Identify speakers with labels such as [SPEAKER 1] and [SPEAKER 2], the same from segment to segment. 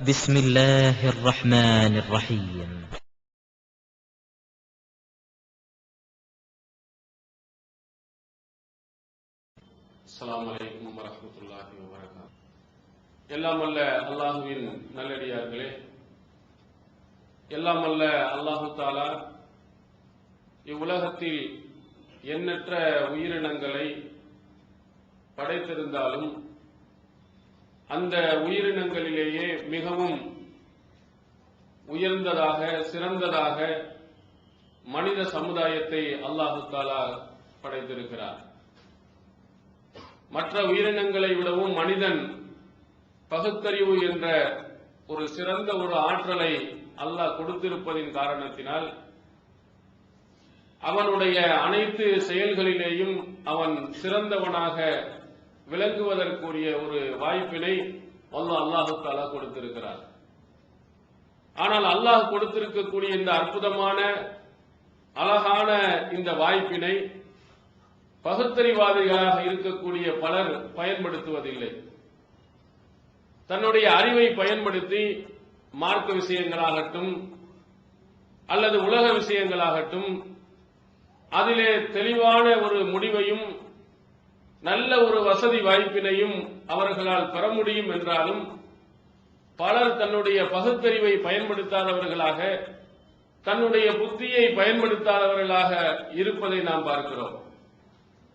[SPEAKER 1] بسم الله الرحمن الرحيم
[SPEAKER 2] அஸ்ஸலாமு அலைக்கும் வரஹ்மத்துல்லாஹி வபரகாத்துஹு எல்லாம் அல்ல அல்லாஹுவின் நல்லடியார்களே எல்லாம் அல்ல அல்லாஹு தாலா இவ்வுலகத்தில் எண்ணற்ற உயிரினங்களை படைத்திருந்தாலும் அந்த உயிரினங்களிலேயே மிகவும் உயர்ந்ததாக சிறந்ததாக மனித சமுதாயத்தை அல்லாஹு தாலா படைத்திருக்கிறார். மற்ற உயிரினங்களை விடவும் மனிதன் பகுத்தறிவு என்ற ஒரு சிறந்த ஒரு ஆற்றலை அல்லாஹ் கொடுத்திருப்பதின் காரணத்தினால் அவனுடைய அனைத்து செயல்களிலேயும் அவன் சிறந்தவனாக விளங்குவதற்குரிய ஒரு வாய்ப்பினை அல்லாஹ் அல்லாஹு தாலா கொடுத்திருக்கிறார். ஆனால் அல்லாஹ் கொடுத்திருக்கக்கூடிய இந்த அற்புதமான அழகான இந்த வாய்ப்பினை பகுத்தறிவாதிகளாக இருக்கக்கூடிய பலர் பயன்படுத்துவதில்லை. தன்னுடைய அறிவை பயன்படுத்தி மார்க்க விஷயங்களாகட்டும் அல்லது உலக விஷயங்களாகட்டும் அதிலே தெளிவான ஒரு முடிவையும் நல்ல ஒரு வசதி வாய்ப்பினையும் அவர்களால் பெற முடியும் என்றாலும் பலர் தன்னுடைய பகுத்தறிவை பயன்படுத்தாதவர்களாக தன்னுடைய புத்தியை பயன்படுத்தாதவர்களாக இருப்பதை நாம் பார்க்கிறோம்.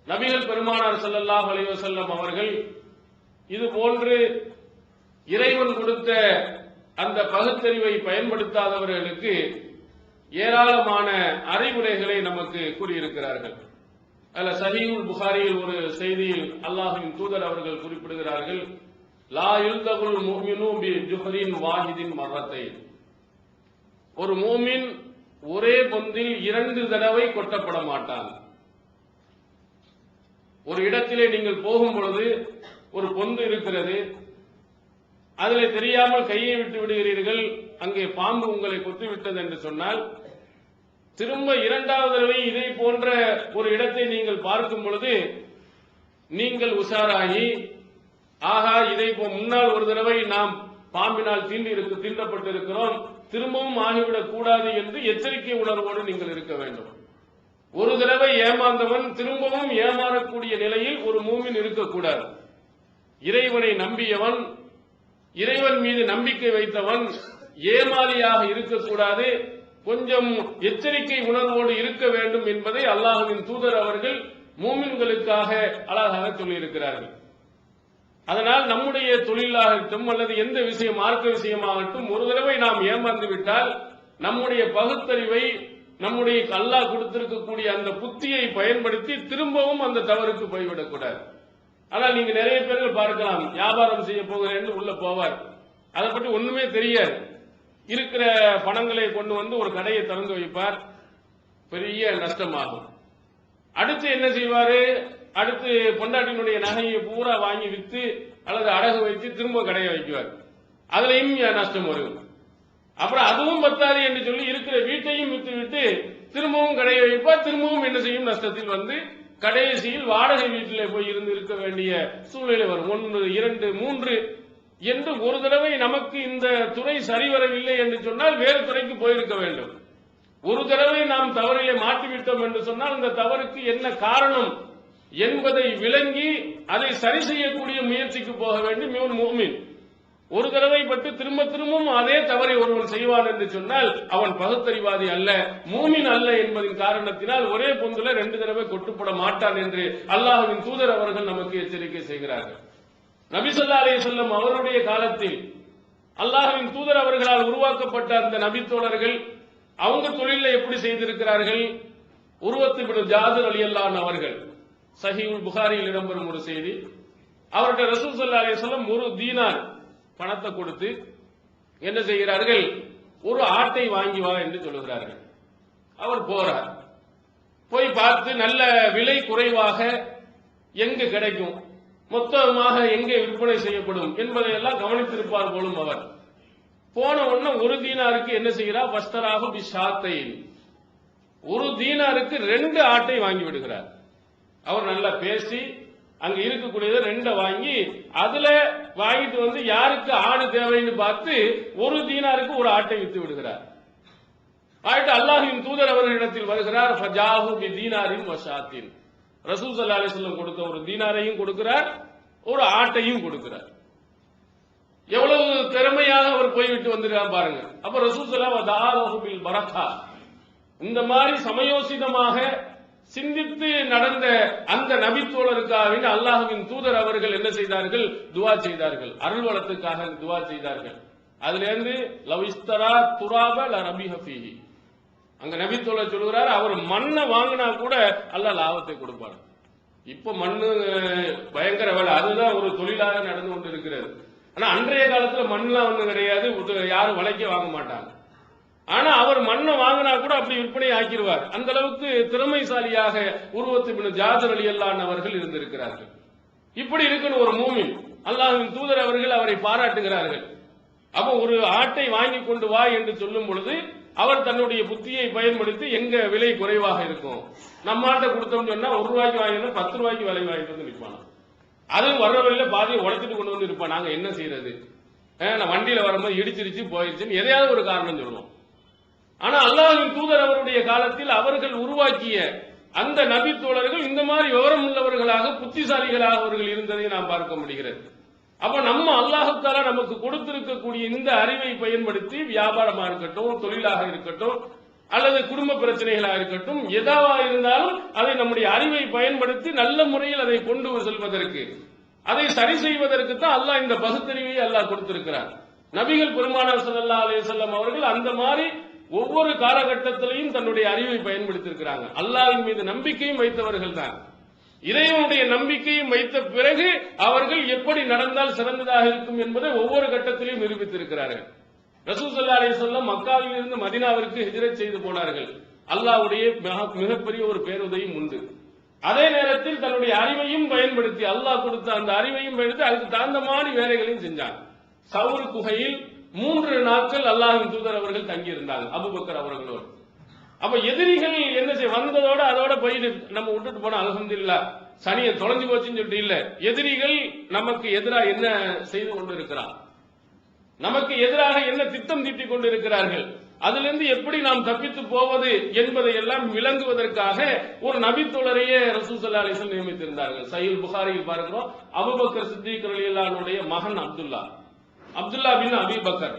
[SPEAKER 2] நபிகள் பெருமானார் ஸல்லல்லாஹு அலைஹி அவர்கள் இது போன்று இறைவன் கொடுத்த அந்த பகுத்தறிவை பயன்படுத்தாதவர்களுக்கு ஏராளமான அறிவுரைகளை நமக்கு கூறியிருக்கிறார்கள். அல்ல சஹீஹுல் புகாரியில் ஒரு செய்தியில் அல்லாஹின் தூதர் அவர்கள் குறிப்பிடுகிறார்கள் லா யுல்தகுல் மூமினு பி ஜுஹரின் வாஹிதின் மர்ரத்தை ஒரு மூமின் ஒரே பொந்தில் இரண்டு தடவை கொட்டப்பட மாட்டான். ஒரு இடத்திலே நீங்கள் போகும் பொழுது ஒரு பொந்து இருக்கிறது அதில் தெரியாமல் கையை விட்டு விடுகிறீர்கள் அங்கே பாம்பு உங்களை கொத்துவிட்டது என்று சொன்னால் திரும்ப இரண்டாவது தடவை இதை போன்ற ஒரு இடத்தை நீங்கள் பார்க்கும் பொழுது நீங்கள் உஷாராகி ஆகா இதை போ- முன்னால் ஒரு தடவை நாம் பாம்பினால் தீண்டி இருக்கு தீண்டப்பட்டிருக்கிறோம் திரும்பவும் ஆகிவிடக் கூடாது என்று எச்சரிக்கை உணர்வோடு நீங்கள் இருக்க வேண்டும். ஒரு தடவை ஏமாந்தவன் திரும்பவும் ஏமாறக்கூடிய நிலையில் ஒரு மூமின் இருக்கக்கூடாது. இறைவனை நம்பியவன் இறைவன் மீது நம்பிக்கை வைத்தவன் ஏமாலியாக இருக்கக்கூடாது. கொஞ்சம் எச்சரிக்கை உணர்வோடு இருக்க வேண்டும் என்பதை அல்லாஹுவின் தூதர் அவர்கள் மூமின்களுக்காக அழகாக சொல்லியிருக்கிறார்கள். அதனால் நம்முடைய தொழிலாகட்டும் அல்லது எந்த விஷயம் மார்க்க விஷயமாகட்டும் ஒரு தடவை நாம் ஏமாந்து விட்டால் நம்முடைய பகுத்தறிவை நம்முடைய கல்லா கொடுத்திருக்கக்கூடிய அந்த புத்தியை பயன்படுத்தி திரும்பவும் அந்த தவறுக்கு போய்விடக்கூடாது. ஆனால் நீங்க நிறைய பேர்கள் பார்க்கலாம் வியாபாரம் செய்ய போகிறேன்னு உள்ள போவார். அதை பற்றி ஒண்ணுமே தெரியாது. இருக்கிற பணங்களை கொண்டு வந்து ஒரு கடையை திறந்து வைப்பார். பெரிய நஷ்டமாகும். அடுத்து என்ன செய்வாரு? அடுத்து பொண்டாட்டினுடைய நகையை பூரா வாங்கி வித்து அல்லது அடகு வைத்து திரும்ப கடையை வைக்குவார். அதுலயும் நஷ்டம் வரும். அப்புறம் அதுவும் பத்தாது என்று சொல்லி இருக்கிற வீட்டையும் வித்து விட்டு திரும்பவும் கடையை வைப்பார். திரும்பவும் என்ன செய்யும்? நஷ்டத்தில் வந்து கடைசியில் வாடகை வீட்டில் போய் இருந்து இருக்க வேண்டிய சூழ்நிலை வரும். ஒன்று இரண்டு மூன்று என்று ஒரு தடவை நமக்கு இந்த துறை சரிவரவில்லை என்று சொன்னால் வேறு துறைக்கு போயிருக்க வேண்டும். ஒரு தடவை நாம் தவறிலே மாட்டிவிட்டோம் என்று சொன்னால் அந்த தவறுக்கு என்ன காரணம் என்பதை விளங்கி அதை சரி செய்யக்கூடிய முயற்சிக்கு போக வேண்டும் இவன் மூமின். ஒரு தடவை பட்டு திரும்ப திரும்பவும் அதே தவறை ஒருவன் செய்வான் என்று சொன்னால் அவன் பகுத்தறிவாதி அல்ல மூமின் அல்ல என்பதின் காரணத்தினால் ஒரே பொந்துல ரெண்டு தடவை கொட்டுப்பட மாட்டான் என்று அல்லாஹுவின் தூதர் அவர்கள் நமக்கு எச்சரிக்கை செய்கிறார்கள். நபிசல்லா அலைஹி வஸல்லம் அவருடைய காலத்தில் அல்லாஹின் தூதர் அவர்களால் உருவாக்கப்பட்ட அந்த நபித்தோழர்கள் அவங்க தொழில எப்படி செய்திருக்கிறார்கள்? உருவத்து விடும் ஜாதர் அலி அல்லான் அவர்கள் சஹீல் புகாரியில் இடம்பெறும் ஒரு செய்தி. அவர்கிட்ட ரசூல் சல்லா அலி சொல்லம் ஒரு தீனார் பணத்தை கொடுத்து என்ன செய்கிறார்கள்? ஒரு ஆட்டை வாங்கி வா என்று சொல்லுகிறார்கள். அவர் போறார். போய் பார்த்து நல்ல விலை குறைவாக எங்கு கிடைக்கும்? மொத்தமாக எங்கே விற்பனை செய்யப்படும் என்பதை எல்லாம் கவனித்திருப்பார் போலும் அவர். போன உடனே ஒரு தீனாருக்கு என்ன செய்கிறார் வஸ்தராக பிஷாத்தை ஒரு தீனாருக்கு ரெண்டு ஆட்டை வாங்கி விடுகிறார். அவர் நல்லா பேசி அங்க இருக்கக்கூடியதை ரெண்டை வாங்கி அதுல வாங்கிட்டு வந்து யாருக்கு ஆடு தேவைன்னு பார்த்து ஒரு தீனாருக்கு ஒரு ஆட்டை வித்து விடுகிறார். ஆயிட்டு அல்லாஹின் தூதர் அவர்களிடத்தில் வருகிறார் ஃபஜாஹு பி தீனாரின் வசாத்தின். ரசூல் சல்லா அலைஹி கொடுத்த ஒரு தீனாரையும் கொடுக்கிறார் ஒரு ஆட்டையும் கொடுக்கிறார். எவ்வளவு திறமையாக அவர் போய்விட்டு வந்திருக்கார் பாருங்க. அப்ப ரசூல் சலாஹில் தாஹு பரக்கா. இந்த மாதிரி சமயோசிதமாக சிந்தித்து நடந்த அந்த நபித்தோழருக்காக அல்லாஹுவின் தூதர் அவர்கள் என்ன செய்தார்கள்? துவா செய்தார்கள். அருள் வளத்துக்காக துவா செய்தார்கள். அதுல இருந்து லவிஸ்தரா துராப ல ரபிஹ அங்க நபித்தோழர் சொல்கிறார் அவர் மண்ணை வாங்கினா கூட அல்லாஹ் லாபத்தை கொடுப்பார். இப்ப மண்ணு பயங்கர வேலை. அதுதான் ஒரு தொழிலாக நடந்து கொண்டு இருக்கிறது ஆனா அன்றைய காலத்துல மண்ணுலாம் ஒன்றும் கிடையாது. யாரும் விலைக்கு வாங்க மாட்டாங்க. ஆனா அவர் மண்ணை வாங்கினா கூட அப்படி விற்பனை ஆக்கிடுவார். அந்த அளவுக்கு திறமைசாலியாக உருவத்து ஜாதர் அலி அல்லான் அவர்கள் இருந்திருக்கிறார்கள். இப்படி இருக்கணும் ஒரு மூமின் அல்லாஹின் தூதர் அவர்கள் அவரை பாராட்டுகிறார்கள். அப்ப ஒரு ஆட்டை வாங்கி கொண்டு வா என்று சொல்லும் பொழுது அவர் தன்னுடைய புத்தியை பயன்படுத்தி எங்க விலை குறைவாக இருக்கும்? நம்மகிட்ட கொடுத்தோம்னு சொன்னா ஒரு ரூபாய்க்கு வாங்கினா பத்து ரூபாய்க்கு விலை வாங்கிட்டு வந்து நிற்பான் அதுவும் வர்ற வழியில பாதியை உடைச்சிட்டு கொண்டு வந்து இருப்பான். நாங்க என்ன செய்யறது? ஏன்னா நான் வண்டியில வரும்போது இடிச்சிருச்சு போயிருச்சுன்னு எதையாவது ஒரு காரணம் சொல்லுவோம். ஆனா அல்லாஹின் தூதர் அவருடைய காலத்தில் அவர்கள் உருவாக்கிய அந்த நபி தோழர்கள் இந்த மாதிரி விவரம் உள்ளவர்களாக புத்திசாலிகளாக அவர்கள் இருந்ததை நாம் பார்க்க முடிகிறது. அப்ப நம்ம அல்லாஹுத்தாலா நமக்கு கொடுத்திருக்கக்கூடிய இந்த அறிவை பயன்படுத்தி வியாபாரமா இருக்கட்டும் தொழிலாக இருக்கட்டும் அல்லது குடும்ப பிரச்சனைகளாக இருக்கட்டும் எதாவா இருந்தாலும் அதை நம்முடைய அறிவை பயன்படுத்தி நல்ல முறையில் அதை கொண்டு செல்வதற்கு அதை சரி செய்வதற்கு தான் அல்லாஹ் இந்த பகுத்தறிவை அல்லாஹ் கொடுத்திருக்கிறார். நபிகள் பெருமானார் சல்லா அலிசல்லாம் அவர்கள் அந்த மாதிரி ஒவ்வொரு காலகட்டத்திலையும் தன்னுடைய அறிவை பயன்படுத்தியிருக்கிறாங்க. அல்லாவின் மீது நம்பிக்கையும் வைத்தவர்கள் தான் இறைவனுடைய நம்பிக்கையும் வைத்த பிறகு அவர்கள் எப்படி நடந்தால் சிறந்ததாக இருக்கும் என்பதை ஒவ்வொரு கட்டத்திலையும் நிரூபித்திருக்கிறார்கள். ரசூசல்லா அலி அலைஹி மக்காவில் இருந்து மதினாவிற்கு ஹிஜ்ரத் செய்து போனார்கள். அல்லாஹ்வுடைய மிக- மிகப்பெரிய ஒரு பேருதவியும் உண்டு. அதே நேரத்தில் தன்னுடைய அறிவையும் பயன்படுத்தி அல்லாஹ் கொடுத்த அந்த அறிவையும் பயன்படுத்தி அதுக்கு தகுந்த மாதிரி வேலைகளையும் செஞ்சாங்க சவுல் குகையில் மூன்று நாட்கள் அல்லாஹின் தூதர் அவர்கள் தங்கியிருந்தாங்க அபுபக்கர் அவர்களோடு. அப்ப எதிரிகள் என்ன செய்ய வந்ததோட அதோட போயிட்டு நம்ம விட்டுட்டு போனா அல்ஹம்துலில்லாஹ் சனியை தொலைஞ்சு போச்சுன்னு சொல்லிட்டு இல்ல. எதிரிகள் நமக்கு எதிராக என்ன செய்து கொண்டிருக்கிறான் நமக்கு எதிராக என்ன திட்டம் தீட்டிக் கொண்டிருக்கிறார்கள்? அதிலிருந்து எப்படி நாம் தப்பித்து போவது என்பதை எல்லாம் விளங்குவதற்காக ஒரு நபித்தோழரையே ரசூசல்லா அலிசன் நியமித்திருந்தார்கள். சயில் புகாரியில் பார்க்கிறோம். அபுபக்கர் சித்திக் ரலியல்லாஹுடைய மகன் Abdullah. Abdullah bin Abi Bakr.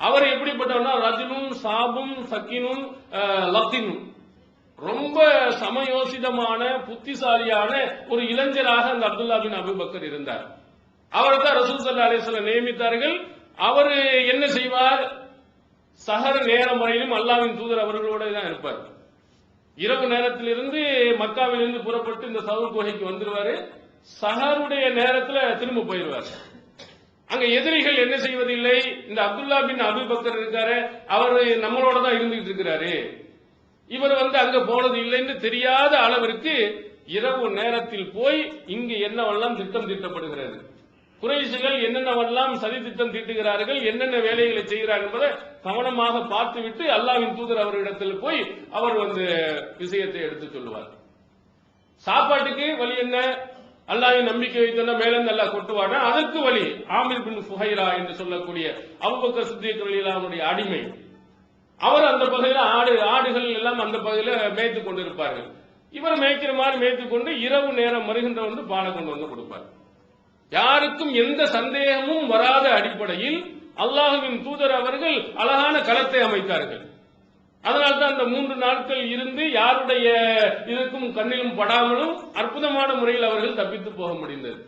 [SPEAKER 2] அவர் எப்படிப்பட்டவர்னா ரஜினும் சாபும் சக்கினும் அஹ், ரொம்ப சமயோசிதமான புத்திசாலியான ஒரு இளைஞராக அந்த அப்துல்லா பின் அபுபக்கர் இருந்தார். அவர் தான் ரசூல் சல்லா அலிஸ்ல நியமித்தார்கள். அவர் என்ன செய்வார்? சஹர் நேரம் வரையிலும் அல்லாவின் தூதர் அவர்களோட தான் இருப்பார். இரவு நேரத்திலிருந்து மக்காவிலிருந்து புறப்பட்டு இந்த சவுர் குகைக்கு வந்துருவாரு. சஹருடைய நேரத்துல திரும்ப போயிடுவார். அங்க எதிரிகள் என்ன செய்வதில்லை? இந்த அப்துல்லா பின் அபுபக்கர் இருக்காரு. அவர் நம்மளோட தான் இருந்துகிட்டு இருக்கிறாரு. இவர் வந்து அங்க போனது இல்லைன்னு தெரியாத அளவிற்கு இரவு நேரத்தில் போய் இங்கு என்னவெல்லாம் திட்டம் தீட்டப்படுகிறது? குறைசுகள் என்னென்னவெல்லாம் சதி திட்டம் தீட்டுகிறார்கள்? என்னென்ன வேலைகளை செய்கிறார்கள் என்பதை கவனமாக பார்த்துவிட்டு அல்லாவின் தூதர் அவரிடத்தில் போய் அவர் வந்து விஷயத்தை எடுத்து சொல்லுவார். சாப்பாட்டுக்கு வழி என்ன? அல்லாஹின் நம்பிக்கை வைத்தன மேலிருந்து அல்லாஹ் கொட்டுவானா அதற்கு வழி ஆமிர் பின் சுஹைரா என்று சொல்லக்கூடிய அபுபக்கர் சித்திக் ரலியல்லாஹுடைய அடிமை. அவர் அந்த பகுதியில் ஆடு ஆடுகள் எல்லாம் அந்த பகுதியில் மேய்த்து கொண்டிருப்பார்கள். இவர் மேய்க்கிற மாதிரி மேய்த்து கொண்டு இரவு நேரம் வருகின்ற வந்து பாலை கொண்டு வந்து கொடுப்பார். யாருக்கும் எந்த சந்தேகமும் வராத அடிப்படையில் அல்லாஹுவின் தூதர் அவர்கள் அழகான களத்தை அமைத்தார்கள். அதனால்தான் அந்த மூன்று நாட்கள் இருந்து யாருடைய இதுக்கும் கண்ணிலும் படாமலும் அற்புதமான முறையில் அவர்கள் தப்பித்து போக முடிந்தது.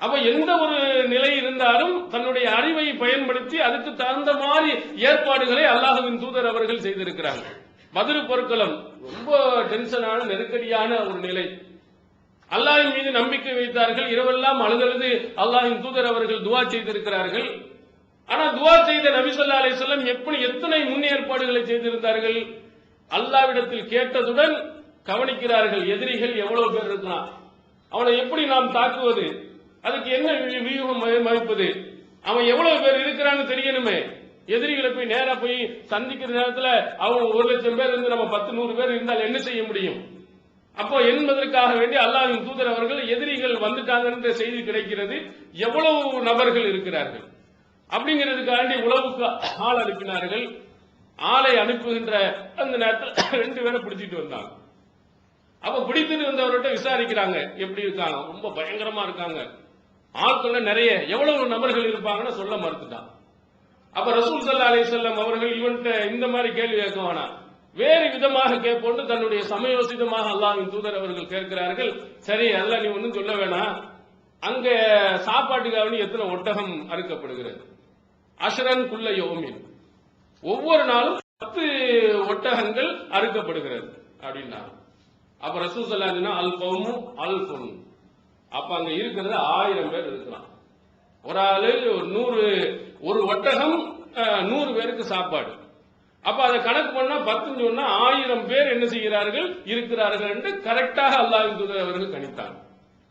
[SPEAKER 2] அப்ப எந்த ஒரு நிலை இருந்தாலும் தன்னுடைய அறிவை பயன்படுத்தி அதுக்கு தகுந்த மாதிரி ஏற்பாடுகளை அல்லாஹுவின் தூதர் அவர்கள் செய்திருக்கிறாங்க. மதுரை பொருட்களம். ரொம்ப டென்ஷனான நெருக்கடியான ஒரு நிலை. அல்லாஹின் மீது நம்பிக்கை வைத்தார்கள். இரவெல்லாம் அழுதழுது அல்லாஹின் தூதர் அவர்கள் துவா செய்திருக்கிறார்கள். ஆனா துவா செய்த நபி ஸல்லல்லாஹு அலைஹி எப்படி எத்தனை முன்னேற்பாடுகளை செய்திருந்தார்கள்? அல்லாஹ்விடத்தில் கேட்டதுடன் கவனிக்கிறார்கள். எதிரிகள் எவ்வளவு பேர் இருக்கலாம் அவனை எப்படி நாம் தாக்குவது? அதுக்கு என்ன வியூகம் வகை- அவன் எவ்வளவு பேர் இருக்கிறான்னு தெரியணுமே. எதிரிகளை போய் நேரா போய் சந்திக்கிற நேரத்தில் அவன் ஒரு லட்சம் பேர் இருந்து நம்ம பத்து நூறு பேர் இருந்தால் என்ன செய்ய முடியும்? அப்போ என்பதற்காக வேண்டி அல்லாவின் தூதர் அவர்கள் எதிரிகள் வந்துட்டாங்கன்ற செய்தி கிடைக்கிறது. எவ்வளவு நபர்கள் இருக்கிறார்கள்? அப்படிங்கிறதுக்காண்டி உழவுக்கு ஆள் அனுப்பினார்கள். ஆளை அனுப்புகின்ற அந்த நேரத்தில் ரெண்டு பேரை பிடிச்சிட்டு வந்தாங்க. அப்ப பிடித்துட்டு வந்தவர்கிட்ட விசாரிக்கிறாங்க எப்படி இருக்காங்க ரொம்ப பயங்கரமா இருக்காங்க. ஆட்கள் நிறைய எவ்வளவு நபர்கள் இருப்பாங்கன்னு சொல்ல மறுத்துட்டான். அப்ப ரசூல் சல்லா அலிசல்லம் அவர்கள் இவன்கிட்ட இந்த மாதிரி கேள்வி கேட்க வேணாம் வேறு விதமாக கேட்போன்னு தன்னுடைய சமயோசிதமாக அல்லாஹ்வின் தூதர் அவர்கள் கேட்கிறார்கள். சரி அதெல்லாம் நீ ஒன்றும் சொல்ல வேணாம். அங்க சாப்பாட்டுக்காக எத்தனை ஒட்டகம் அறுக்கப்படுகிறது? அஷரன் குள்ள யோமின். ஒவ்வொரு நாளும் பத்து ஒட்டகங்கள் அறுக்கப்படுகிறது அப்படின்னா அப்ப ரசூ சொல்லாங்கன்னா அல் கௌமு அல் பொன் அப்ப அங்க இருக்கிறது ஆயிரம் பேர் இருக்கலாம். ஒரு ஆளு ஒரு நூறு ஒரு ஒட்டகம் நூறு பேருக்கு சாப்பாடு. அப்ப அதை கணக்கு பண்ணா பத்துன்னு சொன்னா ஆயிரம் பேர் என்ன செய்கிறார்கள்? இருக்கிறார்கள் என்று கரெக்டாக அல்லாஹின் தூதர் அவர்கள் கணித்தார்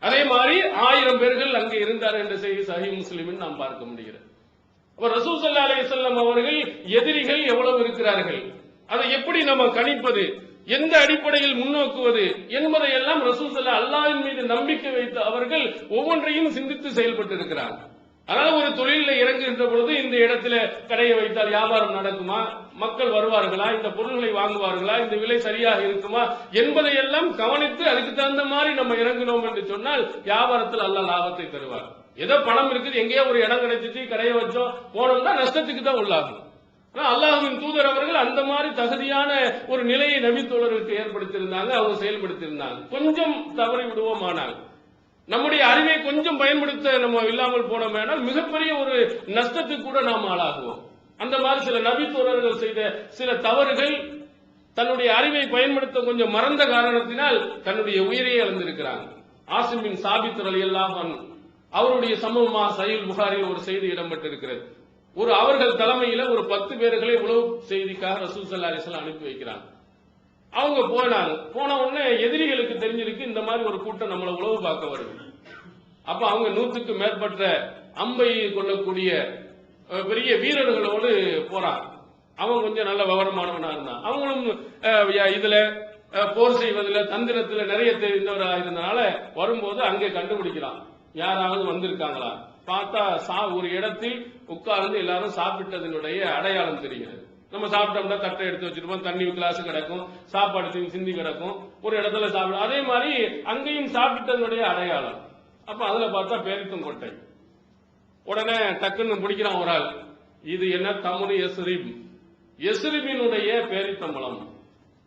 [SPEAKER 2] அதே மாதிரி ஆயிரம் பேர்கள் அங்கே இருந்தார் என்ற செய்தி சஹி முஸ்லிமின் நாம் பார்க்க முடிகிறது. அப்ப ரசூசல்லா ஸல்லல்லாஹு செல்லம் அவர்கள் எதிரிகள் எவ்வளவு இருக்கிறார்கள்? அதை எப்படி நம்ம கணிப்பது? எந்த அடிப்படையில் முன்னோக்குவது? என்பதையெல்லாம் ரசூசல்லா அல்லாவின் மீது நம்பிக்கை வைத்து அவர்கள் ஒவ்வொன்றையும் சிந்தித்து செயல்பட்டு இருக்கிறார்கள் அதனால ஒரு தொழில இறங்குகின்ற பொழுது இந்த இடத்துல கடையை வைத்தால் வியாபாரம் நடக்குமா? மக்கள் வருவார்களா? இந்த பொருள்களை வாங்குவார்களா? இந்த விலை சரியாக இருக்குமா? என்பதையெல்லாம் கவனித்து அதுக்கு தகுந்த மாதிரி நம்ம இறங்கினோம் என்று சொன்னால் வியாபாரத்தில் அல்ல லாபத்தை தருவார். ஏதோ பணம் இருக்குது எங்கேயோ ஒரு இடம் கிடைச்சிச்சு கடையை வச்சோம் போனோம்னா நஷ்டத்துக்கு தான் உள்ளாகும். அல்லாஹுவின் தூதர் அவர்கள் அந்த மாதிரி தகுதியான ஒரு நிலையை நபித்தோழர்களுக்கு ஏற்படுத்தியிருந்தாங்க அவங்க செயல்படுத்தியிருந்தாங்க. கொஞ்சம் தவறி விடுவோமானால் நம்முடைய அறிவை கொஞ்சம் பயன்படுத்த நம்ம இல்லாமல் போனோமேனால் மிகப்பெரிய ஒரு நஷ்டத்துக்கு கூட நாம் ஆளாகுவோம். அந்த மாதிரி சில நபித்தோழர்கள் செய்த சில தவறுகள் தன்னுடைய அறிவை பயன்படுத்த கொஞ்சம் மறந்த காரணத்தினால் தன்னுடைய உயிரையே இழந்திருக்கிறாங்க. ஆசிமின் சாபித் அலி அவருடைய சமூகமா சயில் புகாரில் ஒரு செய்தி இடம்பெற்றிருக்கிறது. ஒரு அவர்கள் தலைமையில ஒரு பத்து பேர்களை உளவு செய்திக்காக ரசூல் சல்லா அலிஸ்லாம் அனுப்பி வைக்கிறாங்க. அவங்க போனாங்க. போன உடனே எதிரிகளுக்கு தெரிஞ்சிருக்கு இந்த மாதிரி ஒரு கூட்டம் நம்மளை உளவு பார்க்க வருது. அப்ப அவங்க நூற்றுக்கு மேற்பட்ட அம்பை கொள்ளக்கூடிய பெரிய வீரர்களோடு போறாங்க. அவன் கொஞ்சம் நல்ல விவரமானவனா இருந்தான் அவங்களும் இதுல போர் செய்வதில் தந்திரத்துல நிறைய தெரிந்தவரா இருந்தனால வரும்போது அங்கே கண்டுபிடிக்கலாம். யாராவது வந்திருக்காங்களா? பார்த்தா சா ஒரு இடத்தில் உட்கார்ந்து எல்லாரும் சாப்பிட்டதனுடைய அடையாளம் தெரிகிறது. நம்ம சாப்பிட்டோம்னா தட்டை எடுத்து வச்சிருப்போம் தண்ணி கிளாஸ் கிடக்கும் சாப்பாடு சிந்தி- சிந்தி கிடக்கும். ஒரு இடத்துல சாப்பிடும் அதே மாதிரி அங்கேயும் சாப்பிட்டதனுடைய அடையாளம். அப்ப அதுல பார்த்தா பேரித்தம் கொட்டை. உடனே டக்குன்னு பிடிக்கிறான் ஒரு ஆள். இது என்ன தமிழ் எஸ்ரிப் எஸ்ரிபினுடைய பேரித்தம்பளம்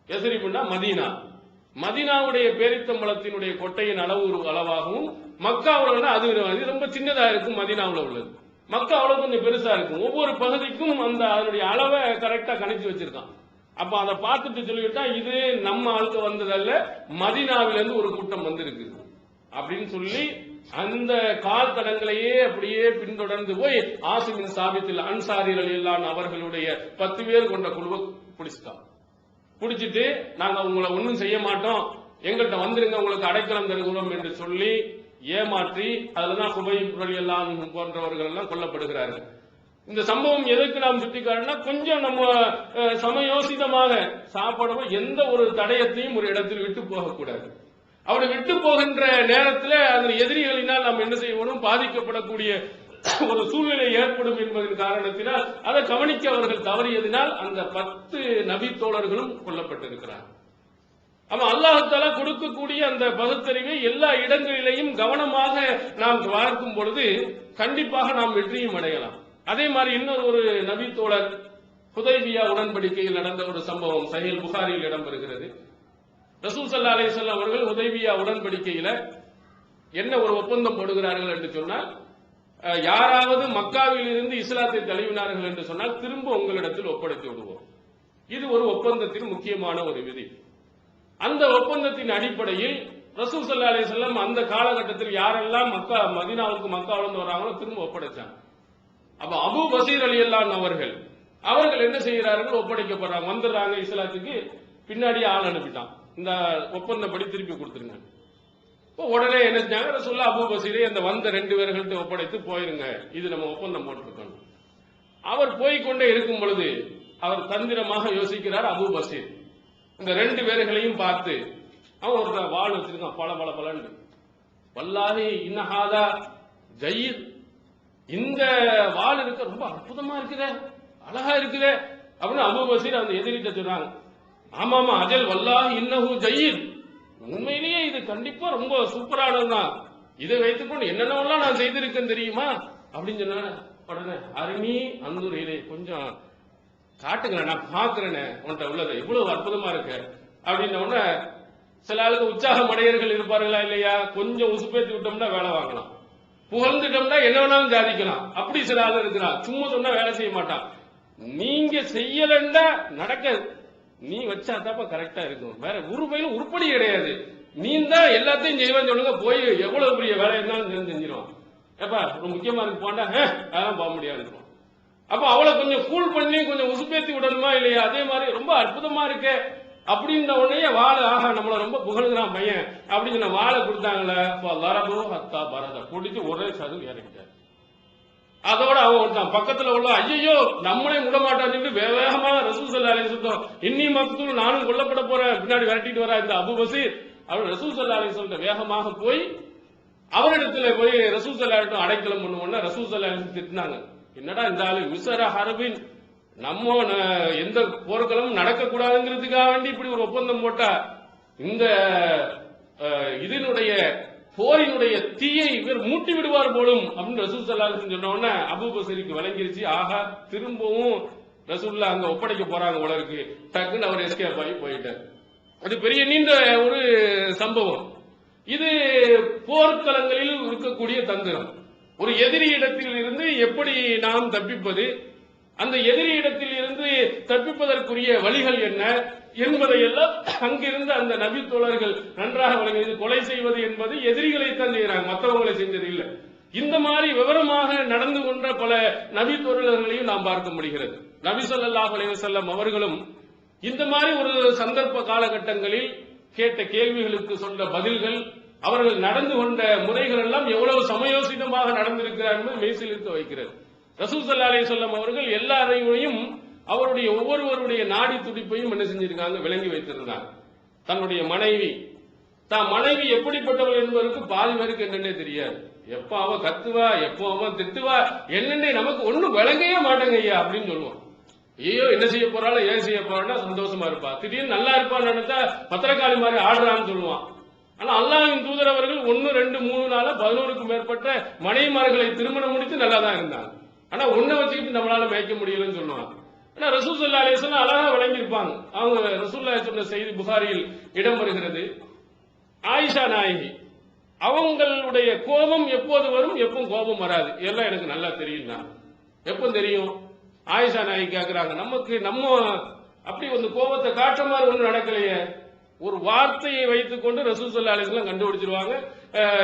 [SPEAKER 2] எஸ்ரிப்னா மதீனா. மதீனாவுடைய பேரித்தம்பளத்தினுடைய கொட்டையின் அளவு ஒரு அளவாகவும் மக்காவில் அது ரொம்ப சின்னதா இருக்கும் மதினாவில் உள்ளது. மக்காவில் கொஞ்சம் பெருசா இருக்கும். ஒவ்வொரு பகுதிக்கும் அந்த அதனுடைய அளவை கரெக்டா கணிச்சு வச்சிருக்கான். அப்ப அதை பார்த்துட்டு சொல்லிவிட்டா இது நம்ம ஆளுக்கு வந்ததல்ல மதீனாவிலிருந்து ஒரு கூட்டம் வந்திருக்கு. அப்படின்னு சொல்லி அந்த கால் தடங்களையே அப்படியே பின்தொடர்ந்து போய் ஆசிமின் சாபித்தில் அன்சாரிகள் இல்லான் அவர்களுடைய பத்து பேர் கொண்ட குழுவை பிடிச்சிட்டான். பிடிச்சிட்டு நாங்க உங்களை ஒன்றும் செய்ய மாட்டோம். எங்கள்கிட்ட வந்துருங்க உங்களுக்கு அடைக்கலம் தருகிறோம் என்று சொல்லி ஏமாற்றி அதுலதான் குபை எல்லாம் போன்றவர்கள் எல்லாம் கொல்லப்படுகிறார்கள். இந்த சம்பவம் எதற்கு நாம் சுட்டிக்காட்டினா கொஞ்சம் நம்ம அஹ், சமயோசிதமாக சாப்பிடவும் எந்த ஒரு தடயத்தையும் ஒரு இடத்தில் விட்டு போகக்கூடாது. அப்படி விட்டு போகின்ற நேரத்தில் அந்த எதிரிகளினால் நாம் என்ன செய்யணும் பாதிக்கப்படக்கூடிய ஒரு சூழ்நிலை ஏற்படும் என்பதன் காரணத்தினால் அதை கவனிக்க அவர்கள் தவறியதினால் அந்த பத்து நபி தோழர்களும் கொல்லப்பட்டிருக்கிறார் அப்ப அல்லாஹால கொடுக்கக்கூடிய அந்த பகுத்தறிவை எல்லா இடங்களிலேயும் கவனமாக நாம் பார்க்கும் பொழுது கண்டிப்பாக நாம் வெற்றியும் அடையலாம். அதே மாதிரி இன்னொரு ஒரு நபி தோழர் ஹுதைபியா உடன்படிக்கையில் நடந்த ஒரு சம்பவம் சஹில் புகாரியில் இடம்பெறுகிறது. ரசூல் சல்லா அலிசல்லாம் அவர்கள் உதவியா உடன்படிக்கையில என்ன ஒரு ஒப்பந்தம் போடுகிறார்கள் என்று சொன்னால் யாராவது மக்காவில் இருந்து இஸ்லாத்தை தழுவினார்கள் என்று சொன்னால் திரும்ப உங்களிடத்தில் ஒப்படைத்து விடுவோம். இது ஒரு ஒப்பந்தத்தின் முக்கியமான ஒரு விதி. அந்த ஒப்பந்தத்தின் அடிப்படையில் ரசூல் சல்லா அலிசல்லாம் அந்த காலகட்டத்தில் யாரெல்லாம் மக்கா மதீனாவுக்கு மக்காவிலிருந்து வராங்களோ திரும்ப ஒப்படைச்சாங்க. அப்ப அபு பசீர் அலி அல்லான் அவர்கள் அவர்கள் என்ன செய்கிறார்கள்? ஒப்படைக்கப்படுறாங்க. வந்துடுறாங்க இஸ்லாத்துக்கு. பின்னாடி ஆள் அனுப்பிட்டான். இந்த ஒப்பந்தப்படி திருப்பி கொடுத்துருங்க. இப்போ உடனே என்ன செஞ்சாங்க? சொல்ல அபு பசீரே அந்த வந்த ரெண்டு பேர்கள்ட்ட ஒப்படைத்து போயிருங்க. இது நம்ம ஒப்பந்தம் போட்டிருக்கோம். அவர் போய்க்கொண்டே இருக்கும் பொழுது அவர் தந்திரமாக யோசிக்கிறார் அபு பசீர். இந்த ரெண்டு பேர்களையும் பார்த்து அவன் ஒரு வாழ் வச்சிருக்கான் பல பல பலன்னு வல்லாஹி இன்னஹாதா ஜயீத் இந்த வாழ் இருக்க ரொம்ப அற்புதமா இருக்குதே அழகா இருக்குதே அப்படின்னு அபு பசீர் அந்த எதிரிட்ட சொல்றாங்க. ஆமாமா அஜல் வல்லாஹி இன்னஹு ஜயீத் உண்மையிலேயே இது கண்டிப்பா ரொம்ப சூப்பரானதுதான். இதை வைத்துக்கொண்டு என்னென்னவெல்லாம் நான் செய்திருக்கேன் தெரியுமா? அப்படின்னு சொன்ன உடனே அருணி அந்துரையிலே கொஞ்சம் காட்டுங்களேன் நான் பாக்குறேன்னு உன்கிட்ட உள்ளதை. இவ்வளவு அற்புதமா இருக்கு. அப்படின்ன உடனே சில ஆளுக்கு உற்சாகம் அடையர்கள் இருப்பார்களா இல்லையா? கொஞ்சம் உசுப்பேத்தி விட்டோம்னா வேலை வாங்கலாம். புகழ்ந்துட்டோம்னா என்ன வேணாலும் சாதிக்கலாம். அப்படி சில ஆள் இருக்கிறான் சும்மா சொன்னா வேலை செய்ய மாட்டான் நீங்க செய்யலன்னா நடக்க நீ வச்சா தாப்பா கரெக்டா இருக்கும். வேற உருப்பையில உருப்படி கிடையாது. நீ தான் எல்லாத்தையும் செய்வேன்னு சொல்லுங்க போய் எவ்வளவு பெரிய வேலை இருந்தாலும் செஞ்சிடும் ஏப்பா ரொம்ப முக்கியமா இருக்கு போண்டா. "ஏ, அதெல்லாம் போக முடியாது. அப்ப அவளை கொஞ்சம் கூல் பண்ணி கொஞ்சம் உசுப்பேத்தி விடணுமா இல்லையா? அதே மாதிரி ரொம்ப அற்புதமா இருக்கே. அப்படின்ற உடனே வாழை ஆக நம்மள ரொம்ப புகழ்கிறான் பையன் அப்படின்னு வாழை கொடுத்தாங்களே. வரபு ஹத்தா பரத குடிச்சு ஒரே சது இறக்கிட்டார் அதோட அவன் ஒருத்தன். பக்கத்துல உள்ள ஐயோ நம்மளே விட மாட்டான்னு வேகமா ரசூ சல்லா சுத்தம் இன்னி மக்தூல் நானும் கொல்லப்பட போறேன். பின்னாடி விரட்டிட்டு வரா இந்த அபு பசீர் அவர் ரசூல் சல்லா சொல்ற வேகமாக போய் அவரிடத்துல போய் ரசூ சல்லாட்டும் அடைக்கலம் பண்ணுவோம்னா ரசூல் சல்லா திட்டினாங்க. என்னடா இந்த ஆளு மிசர ஹரபின் நம்ம எந்த போர்க்களமும் நடக்கக்கூடாதுங்கிறதுக்காக வேண்டி இப்படி ஒரு ஒப்பந்தம் போட்டா இந்த இதனுடைய போரினுடைய தீயை இவர் மூட்டி விடுவார் போலும் அப்படின்னு ரசூல் சல்லாஹ் சொன்ன உடனே அபு பசரிக்கு விளங்கிருச்சு. ஆஹா திரும்பவும் ரசூல்லா அங்க ஒப்படைக்க போறாங்க உலருக்கு டக்குன்னு அவர் எஸ்கேப் ஆகி போயிட்டார். அது பெரிய நீண்ட ஒரு சம்பவம். இது போர்க்களங்களில் இருக்கக்கூடிய தந்திரம். ஒரு எதிரி இடத்தில் இருந்து எப்படி நாம் தப்பிப்பது? அந்த எதிரி இடத்தில் இருந்து தப்பிப்பதற்குரிய வழிகள் என்ன? என்பதையெல்லாம் அங்கிருந்து அந்த நபி தோழர்கள் நன்றாக வழங்கியது. கொலை செய்வது என்பது எதிரிகளை தான் செய்கிறாங்க. மற்றவங்களை செஞ்சது இல்லை. இந்த மாதிரி விவரமாக நடந்து கொண்ட பல நபி தோழர்களையும் நாம் பார்க்க முடிகிறது. நபி சொல்லாஹ் அலைஹி அவர்களும் இந்த மாதிரி ஒரு சந்தர்ப்ப காலகட்டங்களில் கேட்ட கேள்விகளுக்கு சொன்ன பதில்கள் அவர்கள் நடந்து கொண்ட முறைகள் எல்லாம் எவ்வளவு சமயோசிதமாக நடந்திருக்கிறார் என்பது மெய்சில் இருக்க வைக்கிறது. ரசூல் ஸல்லல்லாஹு அலைஹி அவர்கள் எல்லாரையும் அவருடைய ஒவ்வொருவருடைய நாடி துடிப்பையும் என்ன செஞ்சிருக்காங்க? விளங்கி வைத்திருந்தாங்க. தன்னுடைய மனைவி. தான் மனைவி எப்படிப்பட்டவள் என்பதற்கு பாதி பேருக்கு என்னன்னே தெரியாது. எப்ப அவ கத்துவா எப்போ அவ திட்டுவா என்னென்ன நமக்கு ஒன்றும் விளங்கவே மாட்டேங்க ஐயா அப்படின்னு சொல்லுவோம். ஐயோ என்ன செய்ய போறாளோ ஏன் செய்ய போறான்னா சந்தோஷமா இருப்பா. திடீர்னு நல்லா இருப்பான்னு நினைச்சா பத்திரக்காளி மாதிரி ஆடுறான்னு சொல்லுவான். ஆனா அல்லாவின் தூதர் அவர்கள் ஒன்னு ரெண்டு மூணு நாள பதினோருக்கும் மேற்பட்ட மனைமார்களை திருமணம் முடித்து நல்லா தான் இருந்தாங்க. ஆனா ஒன்ன வச்சுக்கிட்டு நம்மளால மேய்க்க முடியலன்னு சொல்லுவாங்க. ஆனா ரசூல் சல்லா அலிஸ்லாம் அழகா விளங்கியிருப்பாங்க. அவங்க ரசூல்லா சொன்ன செய்தி புகாரியில் இடம் வருகிறது. ஆயிஷா நாயகி அவங்களுடைய கோபம் எப்போது வரும் எப்பவும் கோபம் வராது. எல்லாம் எனக்கு நல்லா தெரியும் தான் எப்போ தெரியும்? ஆயிஷா நாயகி கேட்கிறாங்க நமக்கு நம்ம அப்படி வந்து கோபத்தை காட்டுற மாதிரி ஒன்றும் நடக்கலையே. ஒரு வார்த்தையை வைத்துக்கொண்டு ரசூல் சல்லா அலிஸ்லாம் கண்டுபிடிச்சிருவாங்க.